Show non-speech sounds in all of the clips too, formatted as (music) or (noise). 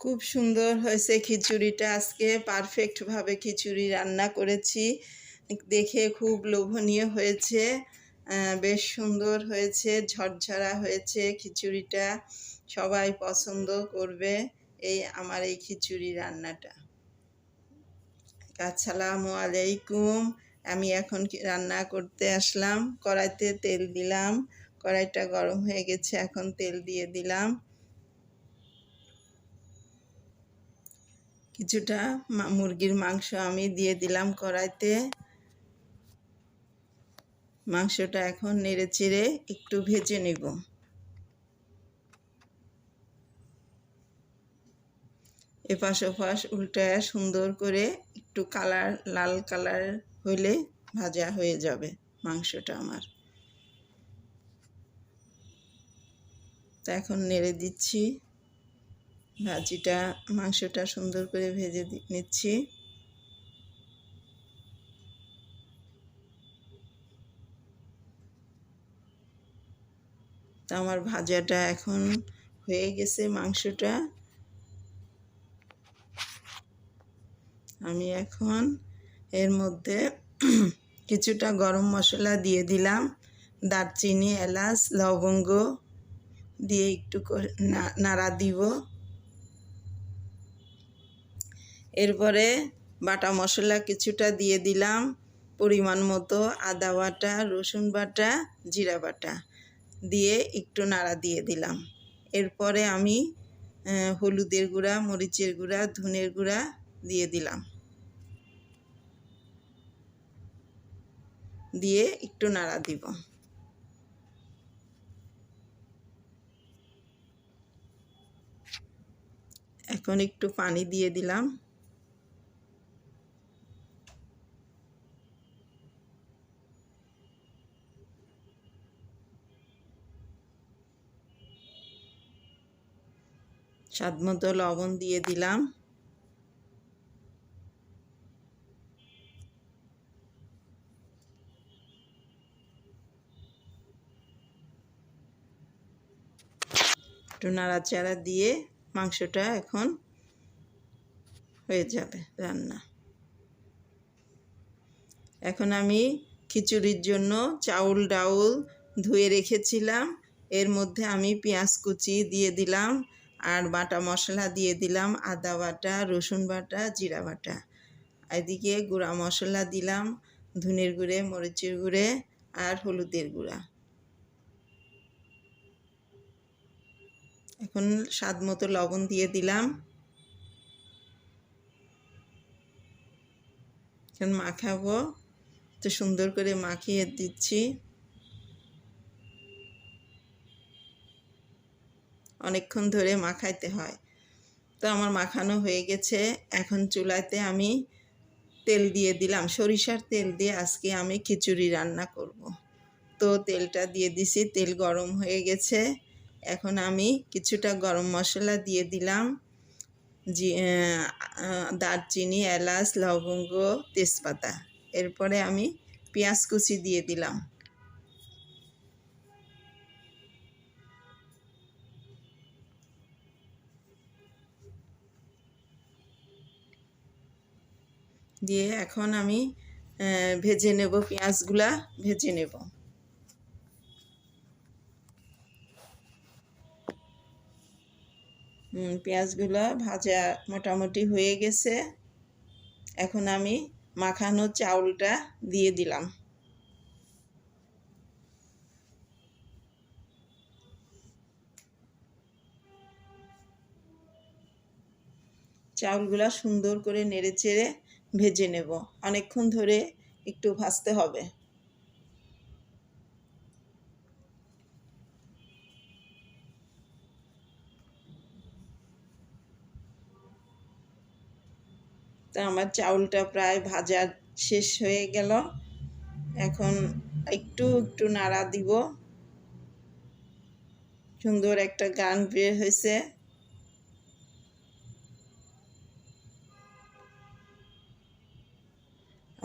খুব সুন্দর হয়েছে খিচুড়িটা। আজকে পারফেক্টভাবে খিচুড়ি রান্না করেছি। দেখে খুব লোভনীয় হয়েছে। বেশ সুন্দর হয়েছে, ঝরঝরা হয়েছে খিচুড়িটা। সবাই পছন্দ করবে এই আমার এই খিচুড়ি রান্নাটা। আসসালামু আলাইকুম। আমি এখন রান্না করতে আসলাম। কড়াইতে তেল দিলাম। কড়াইটা গরম হয়ে গেছে, এখন তেল দিয়ে দিলাম। কিছুটা মুরগির মাংস আমি দিয়ে দিলাম কড়াইতে। মাংসটা এখন নেড়ে চেড়ে একটু ভেজে নিব। এপাশ ওপাশ উল্টায় সুন্দর করে একটু কালার, লাল কালার হইলে ভাজা হয়ে যাবে মাংসটা আমার। তা এখন নেড়ে দিচ্ছি। ভাজিটা, মাংসটা সুন্দর করে ভেজে নিচ্ছি। তো আমার ভাজাটা এখন হয়ে গেছে মাংসটা। আমি এখন এর মধ্যে (clears throat) কিছুটা গরম মশলা দিয়ে দিলাম। দারচিনি, এলাচ, লবঙ্গ দিয়ে একটু করে নাড়া দিব। এরপরে বাটা মশলা কিছুটা দিয়ে দিলাম, পরিমাণ মতো আদা বাটা, রসুন বাটা, জিরা বাটা দিয়ে একটু নাড়া দিয়ে দিলাম। এরপরে আমি হলুদের গুঁড়া, মরিচের গুঁড়া, ধনের গুঁড়া দিয়ে দিলাম। দিয়ে একটু নাড়া দিব। এখন একটু পানি দিয়ে দিলাম। স্বাদ মতো লবণ দিয়ে দিলাম। একটু নাড়াচাড়া দিয়ে মাংসটা এখন হয়ে যাবে রান্না। এখন আমি খিচুড়ির জন্য চাউল ডাউল ধুয়ে রেখেছিলাম। এর মধ্যে আমি পেঁয়াজ কুচি দিয়ে দিলাম। আর বাটা মশলা দিয়ে দিলাম আদা বাটা, রসুন বাটা, জিরা বাটা। এদিকে গুঁড়া মশলা দিলাম, ধনের গুঁড়ে, মরিচের গুঁড়ে আর হলুদের গুঁড়া। এখন স্বাদ মতো লবণ দিয়ে দিলাম। এখন মাখাবো। তো সুন্দর করে মাখিয়ে দিচ্ছি। অনেকক্ষণ ধরে মাখাইতে হয়। তো আমার মাখানো হয়ে গেছে। এখন চুলাতে আমি তেল দিয়ে দিলাম। সরিষার তেল দিয়ে আজকে আমি খিচুড়ি রান্না করব। তো তেলটা দিয়ে দিছি। তেল গরম হয়ে গেছে। এখন আমি কিছুটা গরম মশলা দিয়ে দিলাম। দারচিনি, এলাচ, লবঙ্গ, তেজপাতা। এরপরে আমি পেঁয়াজ কুচি দিয়ে দিলাম। দিয়ে এখন আমি ভেজে নেব, পেঁয়াজগুলা ভেজে নেব। পেঁয়াজগুলো ভাজা মোটামুটি হয়ে গেছে। এখন আমি মাখানো চাউলটা দিয়ে দিলাম। চাউলগুলা সুন্দর করে নেড়ে চেড়ে ভেজে নেব। অনেকক্ষণ ধরে একটু ভাজতে হবে। তা আমার চাউলটা প্রায় ভাজা শেষ হয়ে গেল। এখন একটু একটু নাড়া দিব। সুন্দর একটা গান বের হয়েছে।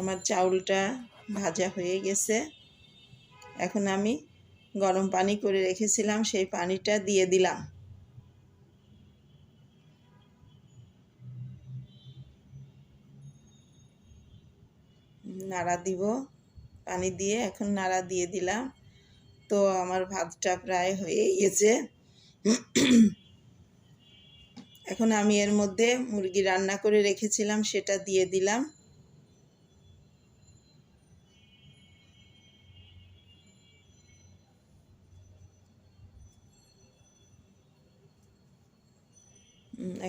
আমার চাউলটা ভাজা হয়ে গেছে। এখন আমি গরম পানি করে রেখেছিলাম, সেই পানিটা দিয়ে দিলাম। নাড়া দিব, পানি দিয়ে এখন নাড়া দিয়ে দিলাম। তো আমার ভাতটা প্রায় হয়ে গেছে। এখন আমি এর মধ্যে মুরগি রান্না করে রেখেছিলাম, সেটা দিয়ে দিলাম।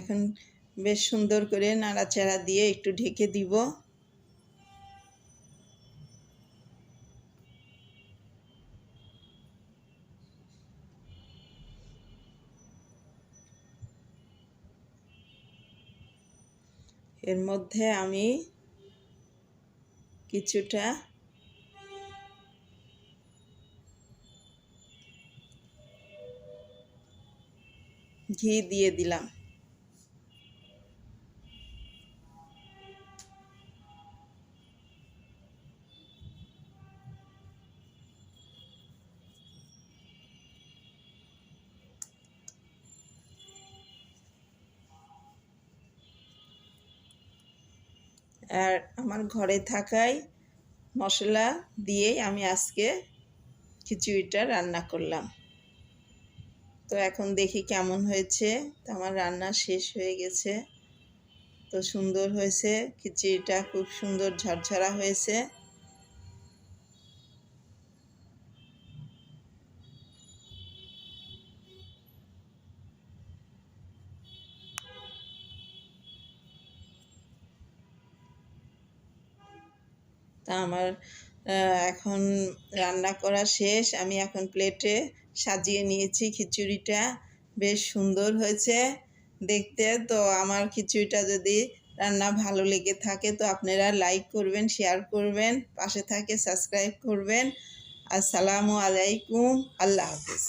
এখন বেশ সুন্দর করে নাড়াচাড়া দিয়ে একটু ঢেকে দিব। এর মধ্যে আমি কিছুটা ঘি দিয়ে দিলাম। আর আমার ঘরে থাকাই মশলা দিয়েই আমি আজকে খিচুড়িটা রান্না করলাম। তো এখন দেখি কেমন হয়েছে। তো আমার রান্না শেষ হয়ে গেছে। তো সুন্দর হয়েছে। খিচুড়িটা খুব সুন্দর ঝরঝরা হয়েছে। তা আমার এখন রান্না করা শেষ। আমি এখন প্লেটে সাজিয়ে নিয়েছি খিচুড়িটা। বেশ সুন্দর হয়েছে দেখতে। তো আমার খিচুড়িটা যদি রান্না ভালো লেগে থাকে, তো আপনারা লাইক করবেন শেয়ার করবেন, পাশে থাকে সাবস্ক্রাইব করবেন। আসসালামু আলাইকুম। আল্লাহ হাফিজ।